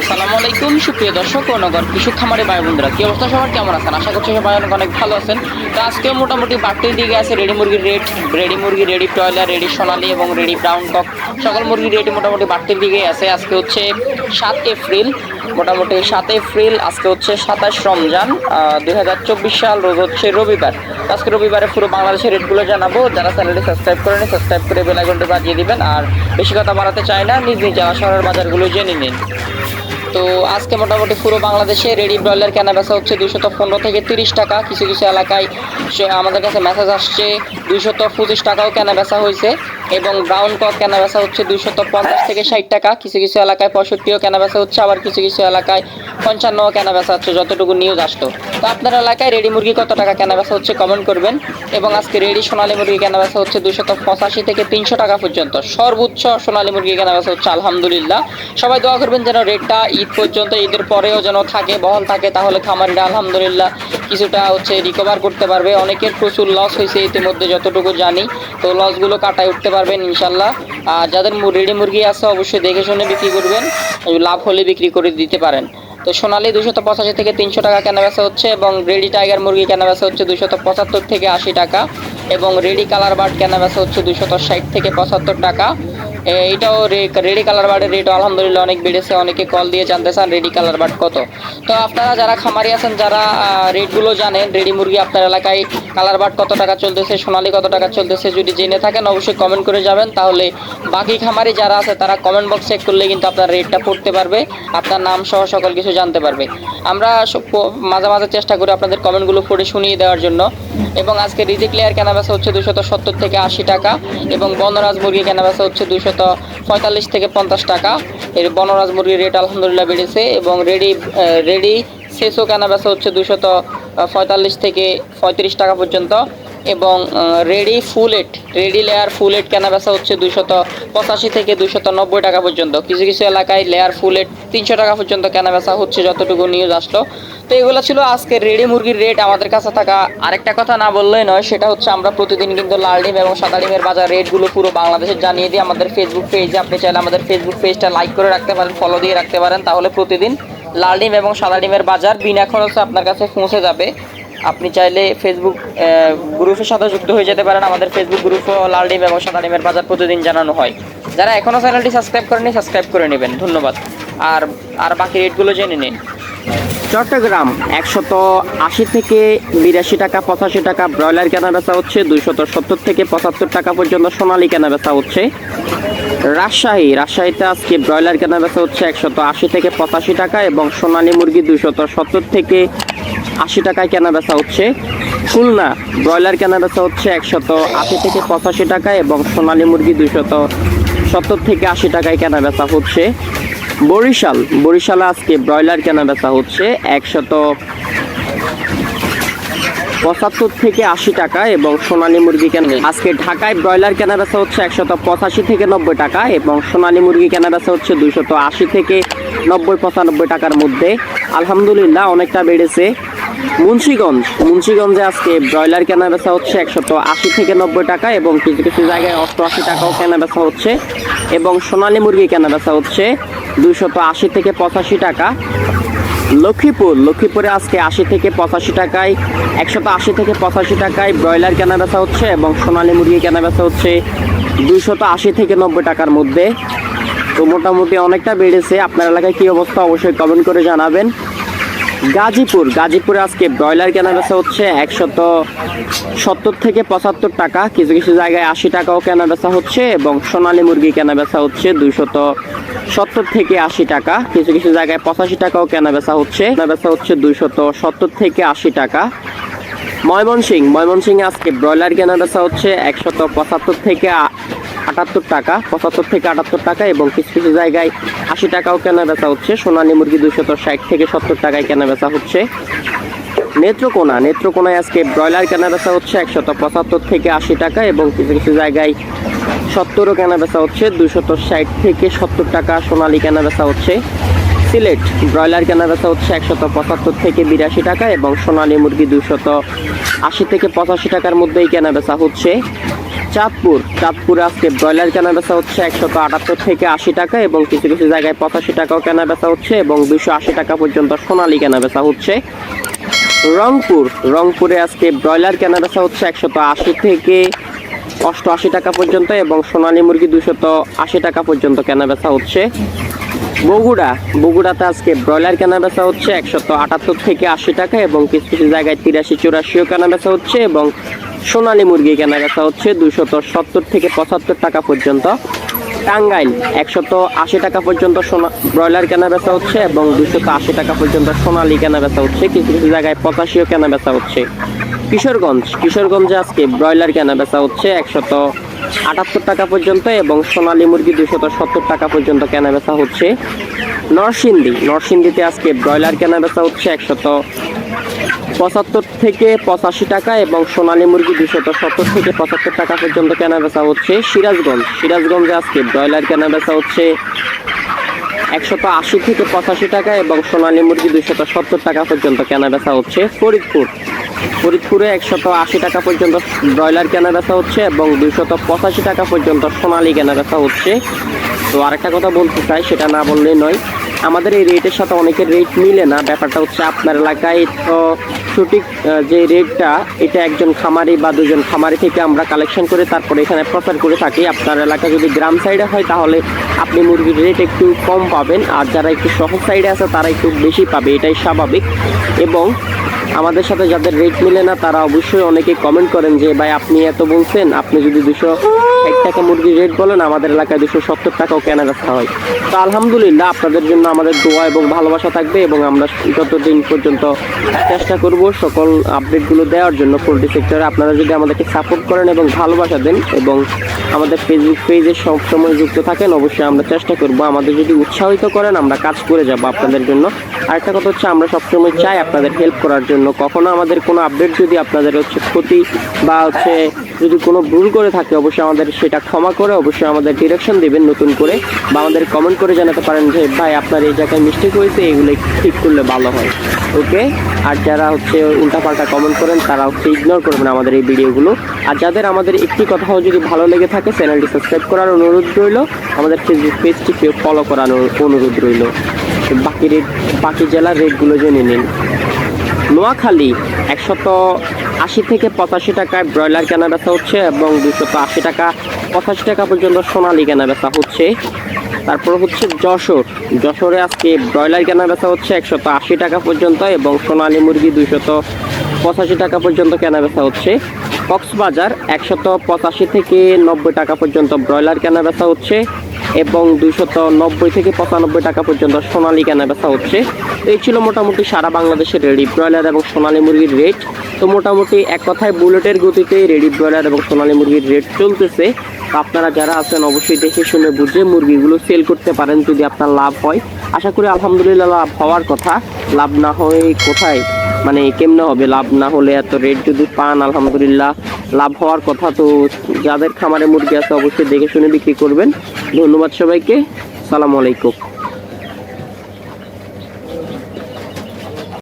আসসালামু আলাইকুম, সুপ্রিয় দর্শক ও নগর কৃষক খামারে ভাই বন্ধুরা, কি অবস্থা সবার? কেমন আছেন? আশা করছি সবাই অনেক অনেক ভালো আছেন। তো আজকে মোটামুটি বাড়তির দিকে আছে রেডি মুরগির রেট। রেডি মুরগি, রেডি টয়লার রেডি সোনালি এবং রেডি ব্রাউন কক। সকল মুরগির রেট মোটামুটি বাড়তির দিকেই আছে। আজকে হচ্ছে সাত এপ্রিল, মোটামুটি সাত এপ্রিল, আজকে হচ্ছে সাতাশ রমজান দুই হাজার চব্বিশ সাল, রোজ হচ্ছে রবিবার। আজকে রবিবারে পুরো বাংলাদেশের রেটগুলো জানাব। যারা চ্যানেলটি সাবস্ক্রাইব করেনি, সাবস্ক্রাইব করে বেলাঘন্টা বাজিয়ে দিবেন। আর বেশি কথা বাড়াতে চাই না, নিজ নিজ জেলা শহরের বাজারগুলো জেনে নিন। তো আজকে মোটামুটি পুরো বাংলাদেশে রেডি ব্রয়লার কেনা বেচা হচ্ছে দুশত পনেরো থেকে তিরিশ টাকা। কিছু কিছু এলাকায় আমাদের কাছে মেসেজ আসছে, দুইশত পঁচিশ টাকাও কেনা বেচা হয়েছে এবং ব্রাউন কক কেনা বেচা হচ্ছে দুইশত পঞ্চাশ থেকে ষাট টাকা। কিছু কিছু এলাকায় পঁয়ষট্টিও কেনা বেচা হচ্ছে, আবার কিছু কিছু এলাকায় পঞ্চান্নও কেনা বেচা হচ্ছে। যতটুকু নিউজ আসতো তো আপনার এলাকায় রেডি মুরগি কত টাকা কেনা বেচা হচ্ছে কমেন্ট করবেন। এবং আজকে রেডি সোনালী মুরগি কেনা বেচা হচ্ছে দুশত পঁচাশি থেকে তিনশো টাকা পর্যন্ত। সর্বোচ্চ সোনালী মুরগি কেনা বেচা হচ্ছে আলহামদুলিল্লাহ। সবাই দোয়া করবেন যেন রেটটা ঈদ পর্যন্ত, ঈদের পরেও যেন থাকে বহল থাকে, তাহলে খামারিরা আলহামদুলিল্লাহ কিছুটা হচ্ছে রিকভার করতে পারবে। অনেকের প্রচুর লস হয়েছে ইতিমধ্যে, যতটুকু জানি। তো লসগুলো কাটায় উঠতে পারবেন ইনশাল্লাহ। আর যাদের রেডি মুরগি আছে, অবশ্যই দেখে শুনে বিক্রি করবেন। লাভ হলে বিক্রি করে দিতে পারেন। তো সোনালি দুশত পঁচাশি থেকে তিনশো টাকা কেনা বেচা হচ্ছে এবং রেডি টাইগার মুরগি কেনা বেচা হচ্ছে দুশত পঁচাত্তর থেকে আশি টাকা এবং রেডি কালার বার্ড কেনা বেচা হচ্ছে দুশত ষাট থেকে পঁচাত্তর টাকা। এটাও রেডি কালার বার্ডের রেট আলহামদুলিল্লাহ অনেক বেড়েছে। অনেকে কল দিয়ে জানতে চান রেডি কালার বার্ড কত। তো আপনারা যারা খামারি আছেন, যারা রেটগুলো জানেন রেডি মুরগি আপনার এলাকায় কালার বার্ড কত টাকা চলতেছে, সোনালি কত টাকা চলতেছে, যদি জেনে থাকেন অবশ্যই কমেন্ট করে যাবেন। তাহলে বাকি খামারি যারা আছে, তারা কমেন্ট বক্স চেক করলে কিন্তু আপনার রেটটা পড়তে পারবে, আপনার নাম সহ সকল কিছু জানতে পারবে। আমরা মাঝে মাঝে চেষ্টা করি আপনাদের কমেন্টগুলো পড়ে শুনিয়ে দেওয়ার জন্য। এবং আজকে রিজিক লেয়ার কেনা বেচা হচ্ছে দুশত সত্তর থেকে আশি টাকা এবং বনরাজ মুরগি কেনা বেচা হচ্ছে দুশত পঁয়তাল্লিশ থেকে পঞ্চাশ টাকা। এর বনরাজ মুরগির রেট আলহামদুলিল্লাহ বেড়েছে এবং রেডি রেডি শেষও কেনা বেচা হচ্ছে দুশত পঁয়তাল্লিশ থেকে পঁয়ত্রিশ টাকা পর্যন্ত। এবং রেডি ফুল এট রেডি লেয়ার ফুল এট কেনা বেচা হচ্ছে দুশত পঁচাশি থেকে দুশত নব্বই টাকা পর্যন্ত। কিছু কিছু এলাকায় লেয়ার ফুল এট তিনশো টাকা পর্যন্ত কেনা বেচা হচ্ছে যতটুকু নিউজ আসলো। তো এগুলো ছিল আজকে রেডি মুরগির রেট আমাদের কাছে থাকা আরেকটা কথা না বললেই নয়, সেটা হচ্ছে আমরা প্রতিদিন কিন্তু লাল ডিম এবং সাদা ডিমের বাজার রেটগুলো পুরো বাংলাদেশে জানিয়ে দিই। আমাদের ফেসবুক পেজে আপনি চাইলে আমাদের ফেসবুক পেজটা লাইক করে রাখতে পারেন ফলো দিয়ে রাখতে পারেন। তাহলে প্রতিদিন লাল ডিম এবং সাদা ডিমের বাজার বিনা খরচে আপনার কাছে পৌঁছে যাবে। আপনি চাইলে ফেসবুক গ্রুপের সাথে যুক্ত হয়ে যেতে পারেন। আমাদের ফেসবুক গ্রুপও লাল ডিম এবং সাদা ডিমের বাজার প্রতিদিন জানানো হয়। যারা এখনও চ্যানেলটি সাবস্ক্রাইব করেনি সাবস্ক্রাইব করে নেবেন। ধন্যবাদ। আর আর বাকি রেটগুলো জেনে নিন। চট্টগ্রাম, একশত আশি থেকে বিরাশি টাকা, পঁচাশি টাকা, ব্রয়লার কেনা বেচা হচ্ছে, দুইশত সত্তর থেকে পঁচাত্তর টাকা পর্যন্ত সোনালি কেনা বেচা হচ্ছে। রাজশাহী। রাজশাহীতে আজকে ব্রয়লার কেনা বেচা হচ্ছে একশত আশি থেকে পঁচাশি টাকা এবং সোনালী মুরগি দুইশত সত্তর থেকে আশি টাকায় কেনা বেচা হচ্ছে। খুলনা, ব্রয়লার কেনা বেচা হচ্ছে একশত আশি থেকে পঁচাশি টাকা এবং সোনালী মুরগি দুইশত সত্তর থেকে আশি টাকায় কেনা বেচা হচ্ছে। বরিশাল, বরিশালে আজকে ব্রয়লার কেনা বেচা হচ্ছে একশত পঁচাত্তর থেকে আশি টাকা এবং সোনালী মুরগি কেনা আজকে ঢাকায় ব্রয়লার কেনা বেচা হচ্ছে একশত পঁচাশি থেকে নব্বই টাকা এবং সোনালী মুরগি কেনা বেচা হচ্ছে দুইশত আশি থেকে নব্বই পঁচানব্বই টাকার মধ্যে। আলহামদুলিল্লাহ, অনেকটা বেড়েছে। মুন্সিগঞ্জ। মুন্সিগঞ্জে আজকে ব্রয়লার কেনা বেচা হচ্ছে একশত আশি থেকে নব্বই টাকা এবং কিছু কিছু জায়গায় অষ্টআশি টাকাও কেনা বেচা হচ্ছে। এবং সোনালী মুরগি কেনা বেচা হচ্ছে দুইশত আশি থেকে পঁচাশি টাকা। লক্ষ্মীপুর, লক্ষ্মীপুরে আজকে আশি থেকে পঁচাশি টাকায়, একশত আশি থেকে পঁচাশি টাকায় ব্রয়লার কেনা বেচা হচ্ছে এবং সোনালি মুরগি কেনা বেচা হচ্ছে দুইশত আশি থেকে নব্বই টাকার মধ্যে। তো মোটামুটি অনেকটা বেড়েছে। আপনার এলাকায় কী অবস্থা অবশ্যই কমেন্ট করে জানাবেন। গাজীপুর। গাজীপুরে আজকে ব্রয়লার কেনা বেচা হচ্ছে একশত সত্তর থেকে পঁচাত্তর টাকা। কিছু কিছু জায়গায় আশি টাকাও কেনা বেচা হচ্ছে এবং সোনালী মুরগি কেনা বেচা হচ্ছে দুইশত সত্তর থেকে আশি টাকা। কিছু কিছু জায়গায় পঁচাশি টাকাও কেনা বেচা হচ্ছে। কেনা বেচা হচ্ছে দুইশত সত্তর থেকে আশি টাকা। ময়মনসিং। ময়মনসিংহে আজকে ব্রয়লার কেনা বেচা হচ্ছে একশত পঁচাত্তর থেকে আটাত্তর টাকা, পঁচাত্তর থেকে আটাত্তর টাকা এবং কিছু কিছু জায়গায় আশি টাকাও কেনা বেচা হচ্ছে। সোনালী মুরগি দুশত ষাট থেকে সত্তর টাকায় কেনা বেচা হচ্ছে। নেত্রকোনা, নেত্রকোনায় আজকে ব্রয়লার কেনা বেচা হচ্ছে একশত পঁচাত্তর থেকে আশি টাকা এবং কিছু কিছু জায়গায় সত্তরও কেনা বেচা হচ্ছে। দুশত ষাট থেকে সত্তর টাকা সোনালী কেনা বেচা হচ্ছে। সিলেট, ব্রয়লার কেনা বেচা হচ্ছে একশত পঁচাত্তর থেকে বিরাশি টাকা এবং সোনালী মুরগি দুশত আশি থেকে পঁচাশি টাকার মধ্যেই কেনা বেচা হচ্ছে। চাঁদপুর। চাঁদপুরে আজকে ব্রয়লার কেনা বেচা হচ্ছে একশত আটাত্তর থেকে আশি টাকা এবং কিছু কিছু জায়গায় পঁচাশি টাকাও কেনা বেচা হচ্ছে এবং দুশো আশি টাকা পর্যন্ত সোনালি কেনা বেচা হচ্ছে। রংপুর। রংপুরে আজকে ব্রয়লার কেনা বেচা হচ্ছে একশত আশি থেকে অষ্টআশি টাকা পর্যন্ত এবং সোনালী মুরগি দুশত আশি টাকা পর্যন্ত কেনা বেচা হচ্ছে। বগুড়া। বগুড়াতে আজকে ব্রয়লার কেনা বেচা হচ্ছে একশত আটাত্তর থেকে আশি টাকা এবং কিছু কিছু জায়গায় তিরাশি চুরাশিও কেনা বেচা হচ্ছে এবং সোনালী মুরগি কেনা বেচা হচ্ছে দুশত সত্তর থেকে পঁচাত্তর টাকা পর্যন্ত। টাঙ্গাইল, একশত আশি টাকা পর্যন্ত সোনা ব্রয়লার কেনা বেচা হচ্ছে এবং দুশত আশি টাকা পর্যন্ত সোনালি কেনা বেচা হচ্ছে। কিছু কিছু জায়গায় পঁচাশিও কেনা বেচা হচ্ছে। কিশোরগঞ্জ, কিশোরগঞ্জে আজকে ব্রয়লার কেনা বেচা হচ্ছে একশত আটাত্তর টাকা পর্যন্ত এবং সোনালী মুরগি দুশত সত্তর টাকা পর্যন্ত কেনা বেচা হচ্ছে। নরসিংদী, নরসিংদীতে আজকে ব্রয়লার কেনা বেচা হচ্ছে একশত পঁচাত্তর থেকে পঁচাশি টাকা এবং সোনালী মুরগি দুশত সত্তর থেকে পঁচাত্তর টাকা পর্যন্ত কেনা বেচা হচ্ছে সিরাজগঞ্জ। সিরাজগঞ্জে আজকে ব্রয়লার কেনা বেচা হচ্ছে একশত আশি থেকে পঁচাশি টাকা এবং সোনালী মুরগি দুশত সত্তর টাকা পর্যন্ত কেনা বেচা হচ্ছে ফরিদপুর। ফরিদপুরে একশত আশি টাকা পর্যন্ত ব্রয়লার কেনা বেচা হচ্ছে এবং দুইশত পঁচাশি টাকা পর্যন্ত সোনালী কেনা বেচা হচ্ছে। তো আরেকটা কথা বলতে চাই, সেটা না বললেই নয়। আমাদের এই রেটের সাথে অনেকের রেট মিলে না। ব্যাপারটা হচ্ছে আপনার এলাকায় তো সঠিক যে রেটটা এটা একজন খামারি বা দুজন খামারি থেকে আমরা কালেকশন করে তারপরে এখানে প্রচার করে থাকি। আপনার এলাকা যদি গ্রাম সাইডে হয়, তাহলে আপনি মুরগির রেট একটু কম পাবেন। আর যারা একটু শহর সাইডে আছে, তারা একটু বেশি পাবে। এটাই স্বাভাবিক। এবং আমাদের সাথে যাদের রেট মিলে না, তারা অবশ্যই অনেকে কমেন্ট করেন যে, ভাই, আপনি এত বলছেন, আপনি যদি দুশো এক টাকা মুরগির রেট বলেন, আমাদের এলাকায় দুশো সত্তর টাকাও কেনা বেচা হয়। তো আলহামদুলিল্লাহ, আপনাদের জন্য আমাদের দোয়া এবং ভালোবাসা থাকবে এবং আমরা যতদিন পর্যন্ত চেষ্টা করব সকল আপডেটগুলো দেওয়ার জন্য পোলট্রি সেক্টরে আপনারা যদি আমাদেরকে সাপোর্ট করেন এবং ভালোবাসা দেন এবং আমাদের ফেসবুক পেজে সবসময় যুক্ত থাকেন, অবশ্যই আমরা চেষ্টা করব আমাদের যদি উৎসাহিত করেন, আমরা কাজ করে যাব আপনাদের জন্য। আরেকটা কথা হচ্ছে, আমরা সবসময় চাই আপনাদের হেল্প করার জন্য। কখনো আমাদের কোনো আপডেট যদি আপনাদের হচ্ছে ক্ষতি বা হচ্ছে যদি কোনো ভুল করে থাকে, অবশ্যই আমাদের সেটা ক্ষমা করে অবশ্যই আমাদের ডিরেকশন দিবেন নতুন করে বা আমাদের কমেন্ট করে জানাতে পারেন যে, ভাই, আপনার এই জায়গায় মিস্টেক হয়েছে, এগুলো ঠিক করলে ভালো হয়। ওকে আর যারা হচ্ছে উল্টাপাল্টা কমেন্ট করেন তারা হচ্ছে ইগনোর করবেন আমাদের এই ভিডিওগুলো। আর যাদের আমাদের একটি কথাও যদি ভালো লেগে থাকে চ্যানেলটি সাবস্ক্রাইব করার অনুরোধ রইল। আমাদের ফেসবুক পেজটিকে ফলো করার অনুরোধ রইল। বাকি রেট বাকি জেলার রেটগুলো জেনে নিন। নোয়াখালী, একশত আশি থেকে পঁচাশি টাকায় ব্রয়লার কেনা বেচা হচ্ছে এবং দুশত আশি টাকা, পঁচাশি টাকা পর্যন্ত সোনালি কেনা বেচা হচ্ছে। তারপর হচ্ছে যশোর। যশোরে আজকে ব্রয়লার কেনা বেচা হচ্ছে একশত আশি টাকা পর্যন্ত এবং সোনালি মুরগি দুশত পঁচাশি টাকা পর্যন্ত কেনা বেচা হচ্ছে। কক্সবাজার একশত পঁচাশি থেকে নব্বই টাকা পর্যন্ত ব্রয়লার কেনা বেচা হচ্ছে। এবং দুইশত নব্বই থেকে পঁচানব্বই টাকা পর্যন্ত সোনালী কেনা বেচা হচ্ছে। তো এই ছিল মোটামুটি সারা বাংলাদেশের রেডি ব্রয়লার এবং সোনালী মুরগির রেট তো মোটামুটি এক কথায় বুলেটের গতিতে রেডি ব্রয়লার এবং সোনালী মুরগির রেট চলতেছে। আপনারা যারা আছেন অবশ্যই দেখে শুনে বুঝে মুরগিগুলো সেল করতে পারেন যদি আপনার লাভ হয়। আশা করি আলহামদুলিল্লাহ লাভ হওয়ার কথা। লাভ না হয় কোথায়? মানে কেমনে হবে? লাভ না হলে এত রেট যদি পান, আলহামদুলিল্লাহ। লাভ হওয়ার কথা তো যাদের খামারে মুরগি আছে অবশ্যই দেখে শুনে বিক্রি করবেন। ধন্যবাদ সবাইকে। সালাম আলাইকুম।